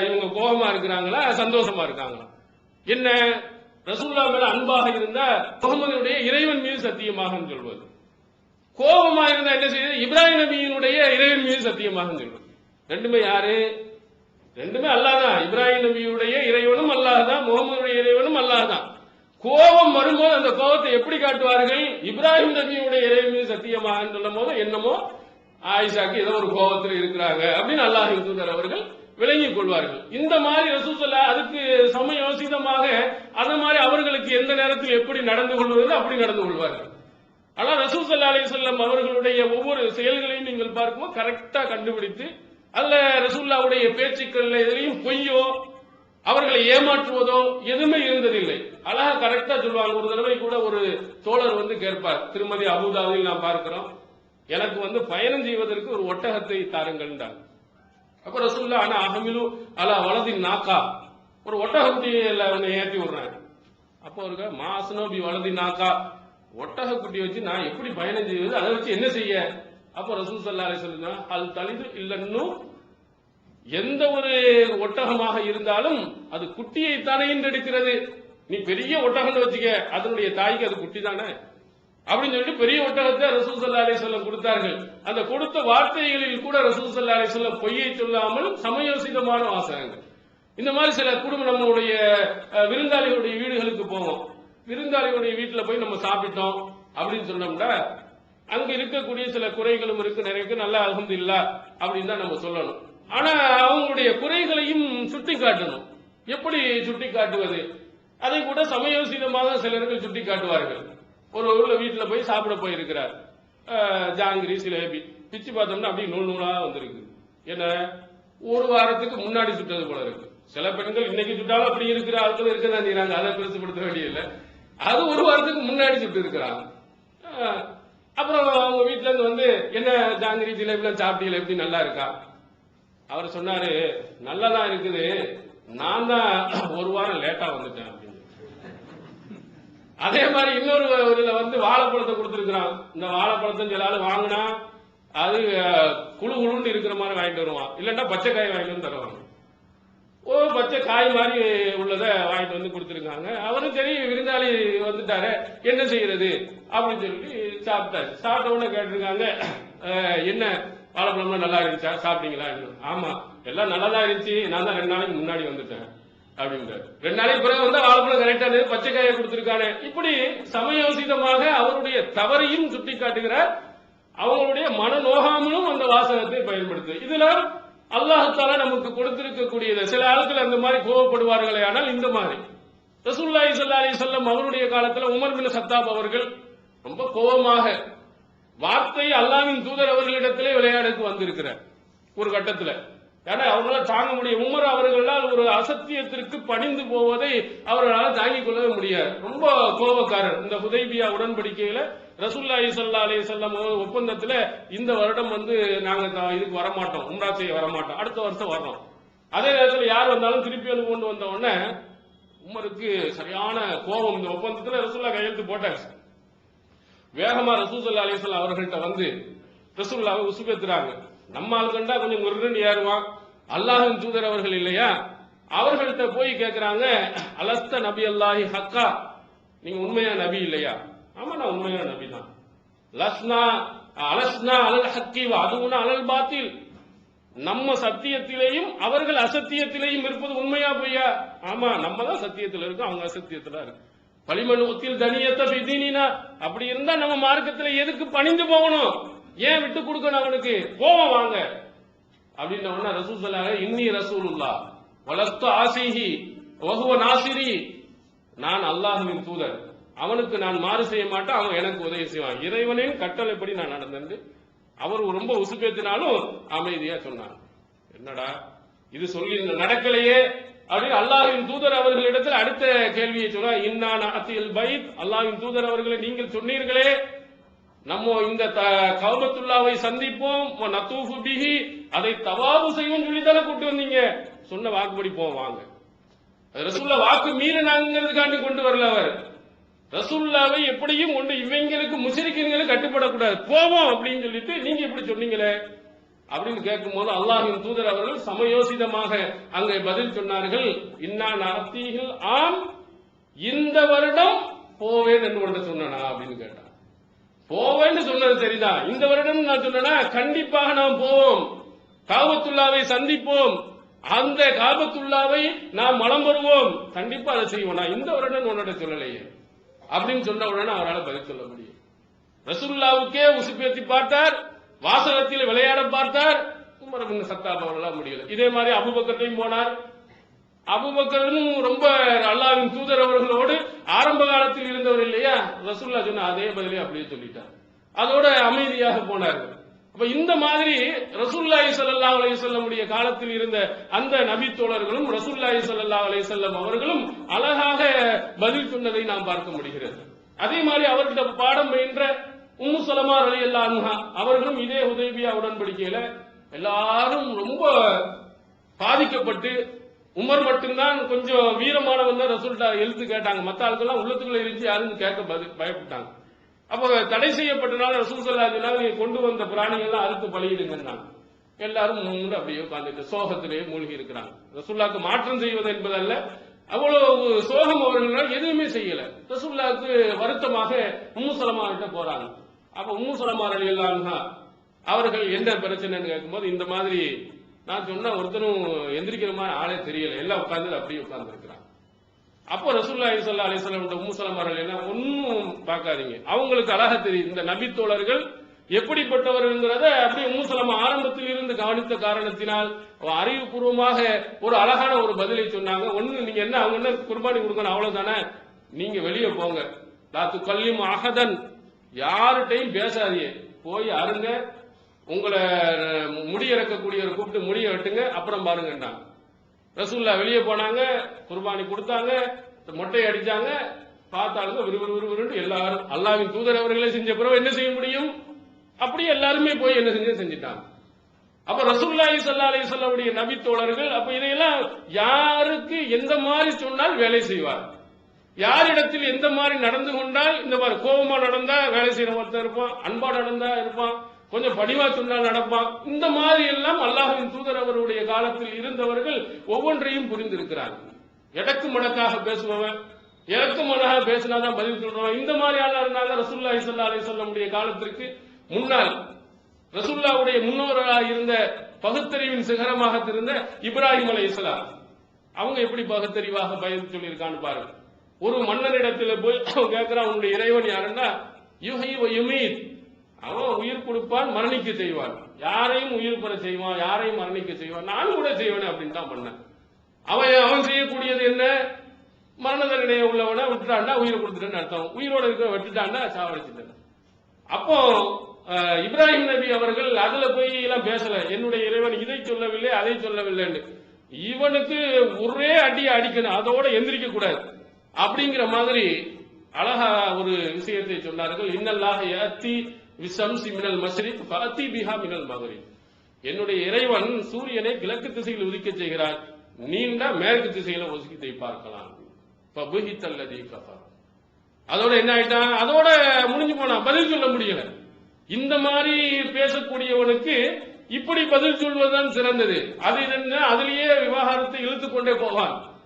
[SPEAKER 2] இவங்க கோபமா இருக்கிறாங்களா சந்தோஷமா இருக்காங்களா? என்ன? ரசூல்லா மேல அன்பாக இருந்தா முகமதுடைய இறைவன் மீது சத்தியமாக சொல்வது. கோபமா இருந்தா என்ன செய்யுது இப்ராஹிம் நபியினுடைய இறைவன் மீது சத்தியமாக சொல்வது. ரெண்டுமே யாரு? ரெண்டுமே அல்லாஹ் தான். இப்ராஹிம் நபியுடைய இறைவனும் அல்லாஹ் தான். முகமதுடைய இறைவனும் அல்லாஹ் தான். கோபம் வரும்போது அந்த கோபத்தை எப்படி காட்டுவார்கள்? இப்ராஹிம் நபியுடைய இறைவன் மீது சத்தியமாக சொல்லும் போது என்னமோ ஆயிஷாக்கு ஏதோ ஒரு கோபத்தில் இருக்கிறாங்க அப்படின்னு அல்லாஹ் தூதர் அவர்கள் விளங்கிக் கொள்வார்கள். இந்த மாதிரி ரசூசல்ல அதுக்கு சமயோசிதமாக அந்த மாதிரி அவர்களுக்கு எந்த நேரத்தில் எப்படி நடந்து கொள்வது அப்படி நடந்து கொள்வார்கள். ஆனால் ரசூல் அலி சொல்லம் அவர்களுடைய ஒவ்வொரு செயல்களையும் நீங்கள் பார்க்கும்போது கரெக்டா கண்டுபிடித்து அல்ல ரசூல்லாவுடைய பேச்சுக்கள்ல எதிலையும் பொய்யோ அவர்களை ஏமாற்றுவதோ எதுவுமே இருந்ததில்லை. அழகா கரெக்டா சொல்லுவாங்க. ஒரு தடவை கூட ஒரு தோழர் வந்து கேட்பார். திருமதி அபுதாபில் நாம் பார்க்கிறோம். எனக்கு வந்து பயணம் செய்வதற்கு ஒரு ஒட்டகத்தை தாருங்கள் அப்ப ரசூல்லா ஆனா அகமிலு அலா வலதின் நாக்கா. ஒரு ஒட்டகத்தில அவனை ஏற்றி விடுறேன் அப்போ அவருக்கு மாசனோபி வலதி நாக்கா. ஒட்டக குட்டி வச்சு நான் எப்படி பயணம் செய்வது அதை வச்சு என்ன செய்ய? அப்போ ரசூல் சல்லா அலி சொல்லுங்க அது தலிது இல்லைன்னு. எந்த ஒரு ஒட்டகமாக இருந்தாலும் அது குட்டியை தானே எடுக்கிறது நீ பெரிய ஒட்டகம்னு வச்சுக்க அதனுடைய தாய்க்கு அது குட்டி தானே அப்படின்னு சொல்லிட்டு பெரிய ஒட்டகத்தை ரசூல் சல்லா அலி சொல்லம் கொடுத்தார்கள். அந்த கொடுத்த வார்த்தைகளில் கூட ரசூல் சல்லா அலி சொல்லம் பொய்யை சொல்லாமல் சமயோசிதமான வாசகங்கள். இந்த மாதிரி சில குடும்பம் நம்மளுடைய விருந்தாளிகளுடைய வீடுகளுக்கு போவோம். விருந்தாளிகளுடைய வீட்டில் போய் நம்ம சாப்பிட்டோம் அப்படின்னு சொன்னோம்னா அங்க இருக்கக்கூடிய சில குறைகளும் இருக்கு நிறைய நல்லா அகந்து இல்ல அப்படின்னு தான் நம்ம சொல்லணும். ஆனா அவங்களுடைய குறைகளையும் சுட்டி காட்டணும் எப்படி சுட்டி காட்டுவது அதை கூட சமயோசிதமாக சிலர்கள் சுட்டி காட்டுவார்கள் ஒரு ஊர்ல வீட்டில் போய் சாப்பிட போயிருக்கிறார். ஜாங்கிரி சிலேபி. பிச்சு பார்த்தோம்னா அப்படியே நூல் நூலாக வந்திருக்கு என்ன? ஒரு வாரத்துக்கு முன்னாடி சுட்டது போல இருக்கு. சில பெண்கள் இன்னைக்கு சுட்டாலும் அப்படி இருக்கிற ஆட்கள் இருக்க தான் அதை பெருசுப்படுத்த வேண்டியதில்லை. அது ஒரு வாரத்துக்கு முன்னாடி சுட்டு இருக்கிறாங்க. அப்புறம் அவங்க வீட்டுல இருந்து வந்து என்ன ஜாங்கிரி ஜிலேபிலாம் சாப்பிட்டீங்களா? எப்படி நல்லா இருக்கா? அவர் சொன்னாரு நல்லதான் இருக்குது. நான் தான் ஒரு வாரம் லேட்டா வந்துட்டேன். அதே மாதிரி இன்னொரு இதுல வந்து வாழைப்பழத்தை கொடுத்துருக்குறான். இந்த வாழைப்பழத்தை சில ஆளு வாங்கினா அது குழு குழுன்னு இருக்கிற மாதிரி வாங்கிட்டு வருவான் இல்லைன்னா பச்சை காய் வாங்கிட்டு வந்து தருவாங்க. ஓ பச்சை காய் மாதிரி உள்ளதை வாங்கிட்டு வந்து கொடுத்துருக்காங்க. அவரும் சரி விருந்தாளி வந்துட்டாரு. என்ன செய்யறது? அப்படின்னு சொல்லி சாப்பிட்டாரு. சாப்பிட்ட உடனே கேட்டிருக்காங்க என்ன? வாழைப்பழம்லாம் நல்லா இருந்துச்சா? சாப்பிட்டீங்களா? ஆமா. எல்லாம் நல்லா தான் இருந்துச்சு. நான் தான் ரெண்டு நாளைக்கு முன்னாடி வந்துட்டேன். அப்படின்றாரு ரெண்டு நாளைக்கு பிறகு வந்து ஆளுநர் கரெக்டா இருந்தது பச்சை காயை கொடுத்திருக்கானே. இப்படி சமயோசிதமாக அவருடைய தவறையும் சுட்டி காட்டுகிறார் அவங்களுடைய மன நோகாமலும் அந்த வாசகத்தை பயன்படுத்து. இதுல அல்லாஹால நமக்கு கொடுத்திருக்கக்கூடியது. சில ஆட்கள் அந்த மாதிரி கோவப்படுவார்களே ஆனால் இந்த மாதிரி. ரசூல்லாய் சல்லா அலி சொல்லம் அவருடைய காலத்துல உமர் பின் சத்தாப் அவர்கள் ரொம்ப கோபமாக வார்த்தை அல்லாவின் தூதர் அவர்களிடத்திலே விளையாடுக்கு வந்திருக்கிறார். ஒரு கட்டத்துல. ஏன்னா அவங்களால தாங்க முடியும். உமர் அவர்களால் ஒரு அசத்தியத்திற்கு பணிந்து போவதை அவர்களால் தாங்கிக் கொள்ளவே முடியாது. ரொம்ப கோபக்காரர். இந்த ஹுதைபியா உடன்படிக்கையில ரசூல்லாஹி ஸல்லல்லாஹு அலி வஸல்லம் ஒப்பந்தத்துல இந்த வருடம் வந்து நாங்க த- இதுக்கு வரமாட்டோம். உம்ரா செய்ய வரமாட்டோம். அடுத்த வருஷம் வர்றோம். அதே நேரத்தில் யார் வந்தாலும் திருப்பி வந்து கொண்டு வந்த உடனே உமருக்கு சரியான கோபம். இந்த ஒப்பந்தத்துல ரசூல்லா கையெழுத்து போட்டாச்சு வேகமா ரசூசல்லா அலிசல்லா அவர்கள்ட்ட வந்து ரசூல்லாவை உசுபேத்துறாங்க நம்ம ஆளுக்கண்டா கொஞ்சம் முருகன் ஏறுவான். அல்லாஹின் தூதர் அவர்கள் இல்லையா? அவர்கள்ட்ட போய் கேட்கிறாங்க அலஸ்த நபி அல்லாஹி ஹக்கா. நீங்க உண்மையா நபி இல்லையா? ஆமா நான் உண்மையான நபி தான் லஸ்னா அலஸ்னா அலல் ஹக்கி அதுவுனா அலல் பாத்தில். நம்ம சத்தியத்திலேயும் அவர்கள் அசத்தியத்திலேயும் இருப்பது உண்மையா பொய்யா? ஆமா நம்ம தான் சத்தியத்தில் இருக்கோம் அவங்க அசத்தியத்துல இருக்கு பளிமனுவத்தில் தனியத்தை பிதினா அப்படி இருந்தா நம்ம மார்க்கத்துல எதுக்கு பணிந்து போகணும்? ஏன் விட்டு கொடுக்கணும் அவனுக்கு? கோவம் வாங்க. அப்படின்ன உடனே ரசூல் சொல்லாங்க இன்னி ரசூலுல்லா வளர்த்து ஆசிஹி வகுவ நாசிரி. நான் அல்லாஹுவின் தூதர். அவனுக்கு நான் மாறு செய்ய மாட்டேன் அவன் எனக்கு உதவி செய்வான். இறைவனையும் கட்டளைப்படி நான் நடந்தேன். அவர் ரொம்ப உசுப்பேத்தினாலும் அமைதியா சொன்னார். என்னடா இது சொல்லி நடக்கலையே அப்படின்னு அல்லாஹின் தூதர் அவர்களிடத்தில் அடுத்த கேள்வியை சொன்னா இன்னா அத்தியல் பைத். அல்லாஹின் தூதர் அவர்களை நீங்கள் சொன்னீர்களே நம்ம இந்த த- கௌபத்துல்லாவை சந்திப்போம். நத்தூஃபு பிஹி. அதை தவாபு செய்வோம் சொல்லி தானே கூட்டு வந்தீங்க? சொன்ன வாக்குப்படி போவோம் வாங்க. வாக்கு மீறினாங்கிறதுக்காண்டி கொண்டு வரல அவர். ரசூல்லாவை எப்படியும் கொண்டு இவங்களுக்கு முஷரிக்கீங்களுக்கு கட்டுப்படக்கூடாது. போவோம் அப்படின்னு சொல்லிட்டு நீங்க இப்படி சொன்னீங்களே? அப்படின்னு கேட்கும் போது அல்லாஹின் தூதர் அவர்கள் சமயோசிதமாக அங்கே பதில் சொன்னார்கள். இன்னா நடத்தீகள் ஆம் இந்த வருடம் போவேன் என்று ஒன்று சொன்னா அப்படின்னு கேட்டான். போவேன்னு சொன்னது சரிதான். இந்த வருடம் நான் சொன்னேன்னா கண்டிப்பாக நாம் போவோம். காபத்துல்லாவை சந்திப்போம். அந்த காபத்துல்லாவை நாம் மனம் வருவோம். கண்டிப்பா அதை செய்வோம். நான் இந்த வருடம் உன்னோட சொல்லலையே. அப்படின்னு சொன்ன உடனே அவரால் பதில் சொல்ல முடியும். ரசுல்லாவுக்கே உசுப்பேத்தி பார்த்தார். வாசகத்தில் விளையாட பார்த்தார். உமர் பின் சத்தாப் அவர்களால் முடியல. இதே மாதிரி அபுபக்கத்தையும் போனார். அபுபக்கரும் ரொம்ப அல்லாவின் தூதர் அவர்களோடு ஆரம்ப காலத்தில் இருந்தவர் இல்லையா? ரசுல்லா சொன்ன அதே பதிலே அப்படியே சொல்லிட்டார். அதோட அமைதியாக போனார்கள். அப்ப இந்த மாதிரி ரசூல்லாஹி சல்லா அலைஹி வஸல்லம் உடைய காலத்தில் இருந்த அந்த நபி தோழர்களும் ரசூல்லாஹி சல்லா அலைஹி வஸல்லம் அவர்களும் அழகாக பதில் சொன்னதை நாம் பார்க்க முடிகிறது. அதே மாதிரி அவர்கிட்ட பாடம் பயின்ற உம்மு சலமா அலி அல்லா அவர்களும் இதே உதவியா உடன்படிக்கையில எல்லாரும் ரொம்ப பாதிக்கப்பட்டு உமர் மட்டும்தான் கொஞ்சம் வீரமானவன் தான் ரசூல்டா எழுத்து கேட்டாங்க. மத்த ஆளுக்கெல்லாம் உள்ளத்துக்குள்ள இருந்துச்சு யாரும் கேட்க பயப்பட்டாங்க. அப்போ தடை செய்யப்பட்டனால ரசூல் சல்லா நீங்க கொண்டு வந்த பிராணிகள்லாம் அறுத்து பலியிடுங்கன்னாங்க. எல்லாரும் முன்னு அப்படியே உட்கார்ந்துட்டு சோகத்திலேயே மூழ்கி இருக்கிறாங்க. ரசுல்லாக்கு மாற்றம் செய்வது என்பதல்ல. அவ்வளவு சோகம் அவர்களால் எதுவுமே செய்யல. ரசுல்லாவுக்கு வருத்தமாக உம்முசலமார்கிட்ட போறாங்க. அப்ப உம்மு சலமா அவர்கள் என்ன பிரச்சனைன்னு கேட்கும்போது இந்த மாதிரி நான் சொன்ன ஒருத்தனும் எந்திரிக்கிற மாதிரி ஆளே தெரியல. எல்லாம் உட்கார்ந்து அப்படியே உட்கார்ந்து அப்போ ரசூல்லா அலிசல்லா அலிஸ்லாம் இந்த உம்முசலமார்கள் என்ன ஒன்றும் பார்க்காதீங்க. அவங்களுக்கு அழகா தெரியும் இந்த நபித்தோழர்கள் எப்படிப்பட்டவர்கள்ங்கிறத அப்படி உம்முசலமா ஆரம்பத்தில் இருந்து கவனித்த காரணத்தினால் அறிவுபூர்வமாக ஒரு அழகான ஒரு பதிலை சொன்னாங்க. ஒன்னு நீங்க என்ன அவங்க என்ன குர்பானி கொடுக்கணும் அவ்வளவுதானே? நீங்க வெளியே போங்க. லாத்து கல்லிம் அகதன் யார்கிட்டையும் பேசாதீங்க. போய் அருங்க. உங்களை முடியறக்கக்கூடியவர் கூப்பிட்டு முடிய வெட்டுங்க. அப்புறம் பாருங்கன்றாங்க ரசூல்லா வெளியே போனாங்க குர்பானி கொடுத்தாங்க மொட்டை அடிச்சாங்க பார்த்தாங்க விறுவிறு எல்லாரும் அல்லாவின் தூதர் அவர்களே செஞ்ச பிறகு என்ன செய்ய முடியும்? அப்படியே எல்லாருமே போய் என்ன செஞ்சு செஞ்சுட்டாங்க. அப்ப ரசூல்லாஹி ஸல்லல்லாஹு அலி சொல்லாவுடைய நபி தோழர்கள் அப்ப இதையெல்லாம் யாருக்கு எந்த மாதிரி சொன்னால் வேலை செய்வார்? யாரிடத்தில் எந்த மாதிரி நடந்து கொண்டால் இந்த மாதிரி கோபமா நடந்தா வேலை செய்யற ஒருத்தர் இருப்பான் அன்பா நடந்தா இருப்பான் கொஞ்சம் பணிவா சொன்னால் நடப்பான் இந்த மாதிரி எல்லாம் அல்லாஹின் தூதர் அவருடைய காலத்தில் இருந்தவர்கள் ஒவ்வொன்றையும் புரிந்திருக்கிறார்கள் எடக்கு மடக்காக பேசுபவன் இறக்கு மடக்காக பேசினாதான் பதில் சொல்றவன். இந்த மாதிரி ஆளா இருந்தாங்க ரசூல்லாஹி இசல்லா அலி சொல்லமுடைய காலத்திற்கு முன்னால் ரசூல்லாவுடைய முன்னோர்களாக இருந்த பகுத்தறிவின் சிகரமாக இருந்த இப்ராஹிம் அலைஹிஸ்ஸலாம் அவங்க எப்படி பகுத்தறிவாக பயந்து சொல்லியிருக்கான்னு பாருங்க. ஒரு மன்னனிடத்துல போய் அவன் கேட்கிறான் உன்னுடைய இறைவன் யாருன்னா? யுஹை யுமீத். அவன் உயிர் கொடுப்பான் மரணிக்க செய்வான். யாரையும் உயிர் பெற செய்வான் யாரையும் மரணிக்க செய்வான். நான் கூட செய்வேன் அப்படின்னு தான் பண்ணேன். அவன் அவன் செய்யக்கூடியது என்ன? மரண தண்டனை உள்ளவனை விட்டுட்டான்னா உயிரை கொடுத்துட்டேன்னு அர்த்தம். உயிரோட இருக்க விட்டுட்டான்னா சாவடிச்சுட்டேன். அப்போ இப்ராஹிம் நபி அவர்கள் அதுல போய் எல்லாம் பேசல. என்னுடைய இறைவன் இதை சொல்லவில்லை அதை சொல்லவில்லைன்னு. இவனுக்கு ஒரே அடி அடிக்கணும். அதோட எந்திரிக்க கூடாது. அப்படிங்கிற மாதிரி அழகா ஒரு விஷயத்தை சொன்னார்கள். இன்னல்லாக ஏத்தி விசம்சி மினல் மஸ்ரிக் ஃபஅத்தி பிஹா மினல் மகரிப். என்னுடைய இறைவன் சூரியனை கிழக்கு திசையில் உதிக்க செய்கிறார். நீண்ட மேற்கு திசையில ஒதுக்கி பார்க்கலாம். ஃபபுஹித்தல்லதி கஃபர். அதோட என்ன ஆயிட்டான் அதோட முடிஞ்சு போனா பதில் சொல்ல முடியல. இந்த மாதிரி பேசக்கூடியவனுக்கு இப்படி பதில் சொல்வதுதான் சிறந்தது. அது என்ன? அதுலேயே விவகாரத்தை இழுத்துக்கொண்டே போவான்.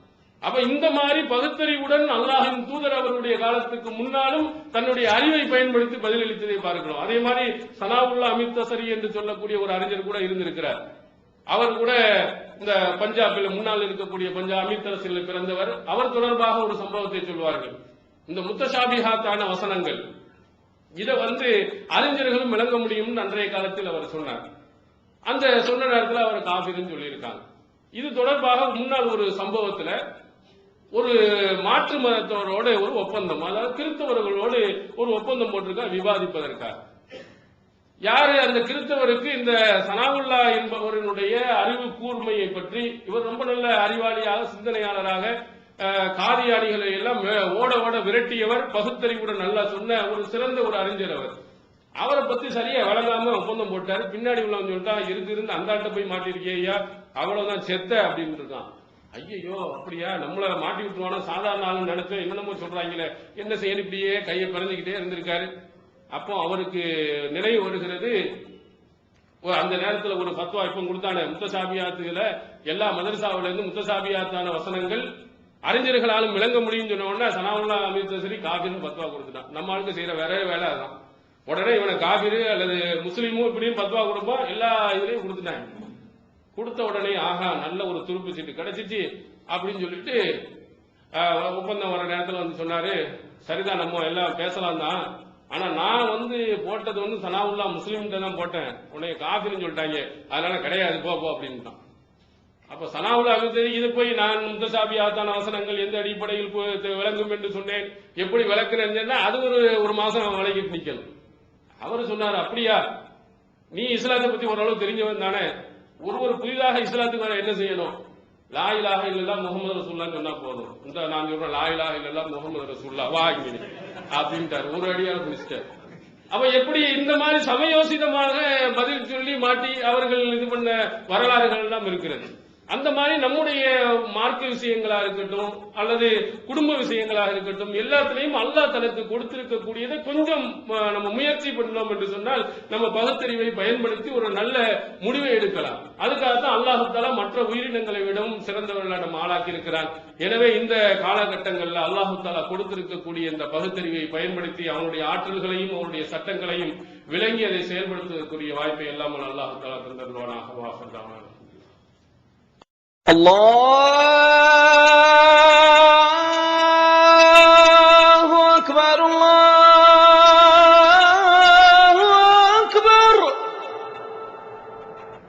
[SPEAKER 2] அப்ப இந்த மாதிரி பகுத்தறிவுடன் அல்லாஹின் தூதர் அவருடைய காலத்துக்கு முன்னாலும் தன்னுடைய அறிவை பயன்படுத்தி பதிலளித்ததை பார்க்கிறோம். அதே மாதிரி சனாவுல்லா அமிர்தசரி என்று சொல்லக்கூடிய ஒரு அறிஞர் கூட இருந்திருக்கிறார். அவர் கூட இந்த பஞ்சாபில் முன்னால் இருக்கக்கூடிய பஞ்சாப் அமிர்தசரில் பிறந்தவர். அவர் தொடர்பாக ஒரு சம்பவத்தை சொல்வார்கள். இந்த முத்தசாபிஹாத்தான வசனங்கள். இதை வந்து அறிஞர்களும் விளங்க முடியும்னு அன்றைய காலத்தில் அவர் சொன்னார். அந்த சொன்ன நேரத்தில் அவர் காபிர்னு சொல்லியிருக்காங்க. இது தொடர்பாக முன்னால் ஒரு சம்பவத்துல ஒரு மாற்று மதத்தவரோட ஒரு ஒப்பந்தம் அதாவது கிறிஸ்தவர்களோடு ஒரு ஒப்பந்தம் போட்டிருக்கா விவாதிப்பதற்காக. யாரு அந்த கிறிஸ்தவருக்கு இந்த சனாவுல்லா என்பவரினுடைய அறிவு கூர்மையை பற்றி இவர் ரொம்ப நல்ல அறிவாளியாக சிந்தனையாளராக அஹ், எல்லாம் ஓட ஓட விரட்டியவர் பகுத்தறிவுடன் நல்லா சொன்ன ஒரு சிறந்த ஒரு அறிஞர் அவர். அவரை பத்தி சரியா வழங்காம ஒப்பந்தம் போட்டாரு. பின்னாடி உள்ளவன் சொல்லிட்டா இருந்து இருந்து அந்த ஆட்ட போய் மாட்டிருக்கேயா அவ்வளவுதான் செத்த அப்படின்னு இருக்கான். ஐயையோ அப்படியா? நம்மள மாட்டி விட்டுருவானோ? சாதாரண ஆளுன்னு நினைச்சோம் என்னென்னமோ சொல்றாங்களே? என்ன செய்யணும் இப்படியே? கையை பிறந்துகிட்டே இருந்திருக்காரு. அப்போ அவருக்கு நினைவு வருகிறது அந்த நேரத்தில் ஒரு ஃபத்வா இப்ப கொடுத்தானே முத்தசாபியாத்துல எல்லா மதரசாவில இருந்து முத்தசாபியாத்தான வசனங்கள் அறிஞர்களாலும் விளங்க முடியும் சொன்ன உடனே சனாவுல்லா அமிர்தசரி காபிர்னு பத்வா கொடுத்துட்டான். நம்ம ஆளுக்கு செய்யற வேற வேலை அதான். உடனே இவனை காபிரு அல்லது முஸ்லீமும் இப்படியும் பத்வா கொடுப்போம் எல்லா இதுலையும் கொடுத்துட்டாங்க. கொடுத்த உடனே ஆஹா நல்ல ஒரு துருப்பு சீட்டு கிடைச்சிச்சு அப்படின்னு சொல்லிட்டு ஒப்பந்தம் வர நேரத்தில் வந்து சொன்னாரு சரிதான் நம்ம எல்லாம் பேசலாம் தான். ஆனா நான் வந்து போட்டது வந்து சனாவுல்லா முஸ்லீம்கிட்ட தான் போட்டேன். உன்னைய காஃபின்னு சொல்லிட்டாங்க. அதனால கிடையாது போ போ அப்படின்ட்டான். அப்ப சனாவுல்லா தெரியும் இது போய் நான் முத்தசாபி ஆத்தான வசனங்கள் எந்த அடிப்படையில் விளங்கும் என்று சொன்னேன். எப்படி விளக்குனேன்னு அது ஒரு ஒரு மாசம் விளக்கிட்டு நிக்கணும் அவர் சொன்னார் அப்படியா? நீ இஸ்லாத்தை பத்தி ஓரளவு தெரிஞ்சவன் தானே. ஒருவர் புதிதாக இஸ்லாத்துக்கு வர என்ன செய்யணும்? லாயிலாக இலாஹ இல்லல்லா முகமது ரசூல்லா சொன்னா போதும். இந்த நான் சொல்றேன் லாயிலாக இலாஹ இல்லல்லா முகமது ரசூல்லா வா இங்க. அப்படின்ட்டார். ஒரு அடியால முடிச்சிட்டார் அப்ப எப்படி இந்த மாதிரி சமயோசிதமாக பதில் சொல்லி மாட்டி அவர்கள் இது பண்ண வரலாறுகள் எல்லாம் இருக்கிறது? அந்த மாதிரி நம்முடைய மார்க்க விஷயங்களா இருக்கட்டும் அல்லது குடும்ப விஷயங்களாக இருக்கட்டும் எல்லாத்துலயும் அல்லாஹ் தனக்கு கொடுத்திருக்கக்கூடியதை கொஞ்சம் நம்ம முயற்சி பண்ணோம் என்று சொன்னால் நம்ம பகுத்தறிவை பயன்படுத்தி ஒரு நல்ல முடிவை எடுக்கலாம். அதுக்காகத்தான் தான் தாலா மற்ற உயிரினங்களை விடவும் சிறந்தவர்களை நம்ம ஆளாக்கி இருக்கிறான் எனவே இந்த காலகட்டங்கள்ல அல்லாஹு தாலா கொடுத்திருக்கக்கூடிய இந்த பகுத்தறிவை பயன்படுத்தி அவனுடைய ஆற்றல்களையும் அவனுடைய சட்டங்களையும் விளங்கி அதை செயல்படுத்துவதற்குரிய வாய்ப்பை இல்லாமல் அல்லாஹு தாலா தந்தருவானாக வாசல்
[SPEAKER 3] الله